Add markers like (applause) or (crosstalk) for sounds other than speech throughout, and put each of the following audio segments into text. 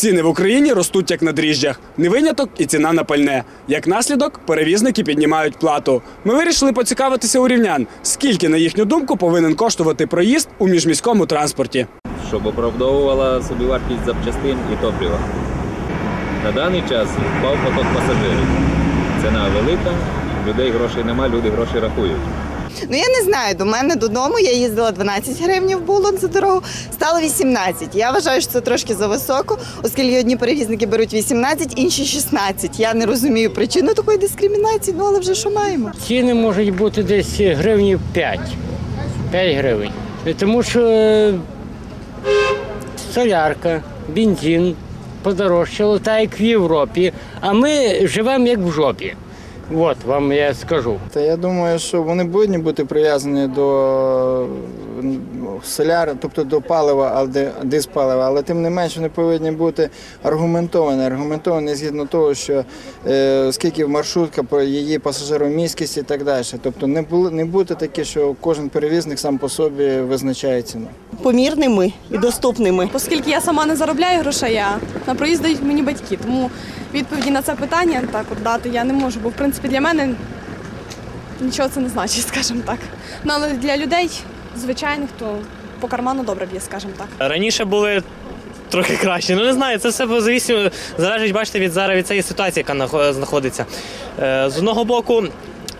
Ціни в Україні ростуть як на дріжджах. Не виняток і ціна на пальне. Як наслідок, перевізники піднімають плату. Ми вирішили поцікавитися у рівнян, скільки, на їхню думку, повинен коштувати проїзд у міжміському транспорті. щоб оправдовувала собівартість запчастин і топлива. На даний час впав поток пасажирів. Ціна велика, людей грошей нема, люди гроші рахують. Ну я не знаю. До мене додому я їздила 12 гривень було за дорогу, стало 18. Я вважаю, що це трошки зависоко, оскільки одні перевізники беруть 18, інші 16. Я не розумію причину такої дискримінації, ну але вже що маємо. Ціни можуть бути десь гривні 5. 5 гривень. Тому що е, солярка, бензин подорожчало, так як в Європі, а ми живемо як в жопі. От вам я скажу. Та я думаю, що вони повинні бути прив'язані до м, соляри, тобто до палива, де- диспалива, але тим не менш вони повинні бути аргументовані. Аргументовані згідно того, що е, скільки маршрутка про її пасажиромісткість і так далі. Тобто не було не бути таке, що кожен перевізник сам по собі визначає ціну. Помірними і доступними. Оскільки я сама не заробляю грошей, а на проїзд дають мені батьки. Тому відповіді на це питання так от дати я не можу, бо в принципі для мене нічого це не значить, (laughs) скажімо так. Ну але для людей звичайних, то по карману добре б'є, скажімо так. Раніше були трохи краще. Ну не знаю, це все залежить, бачите, від зараз від цієї ситуації, яка нахо- знаходиться. Е, З одного боку.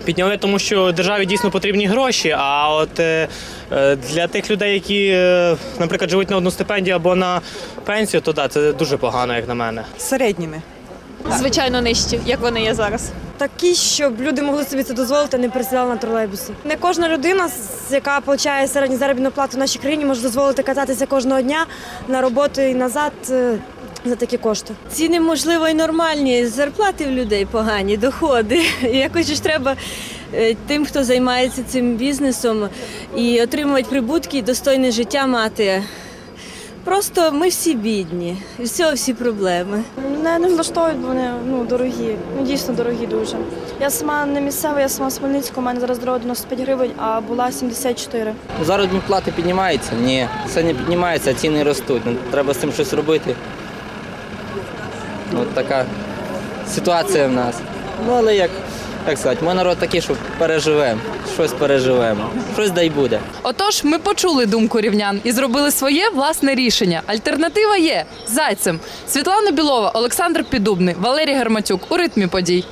Підняли, тому що державі дійсно потрібні гроші. А от е, е, для тих людей, які, е, наприклад, живуть на одну стипендію або на пенсію, то да, це дуже погано, як на мене. середніми. Звичайно, нижчі, як вони є зараз. Такі, щоб люди могли собі це дозволити, не пересідали на тролейбуси. Не кожна людина, яка отримує середню заробітну плату в нашій країні, може дозволити кататися кожного дня на роботу і назад за такі кошти. Ціни, можливо, і нормальні, зарплати в людей погані, доходи. І (laughs) Якось ж треба е, тим, хто займається цим бізнесом, і отримувати прибутки, і достойне життя мати. Просто ми всі бідні, і всього всі проблеми. Мене не влаштовують, бо вони ну, дорогі, ну дійсно дорогі дуже. Я сама не місцева, я сама з Хмельницького, у мене зараз дорога 95 гривень, а була 74. Заробітні плати піднімаються? Ні, це не піднімається, а ціни ростуть. Ну, треба з цим щось робити. От така ситуація в нас. Ну, але як, як сказати, ми народ такий, що переживемо, щось переживемо, щось дай буде. Отож, ми почули думку рівнян і зробили своє власне рішення. Альтернатива є зайцем. Світлана Білова, Олександр Підубний, Валерій Герматюк у ритмі подій.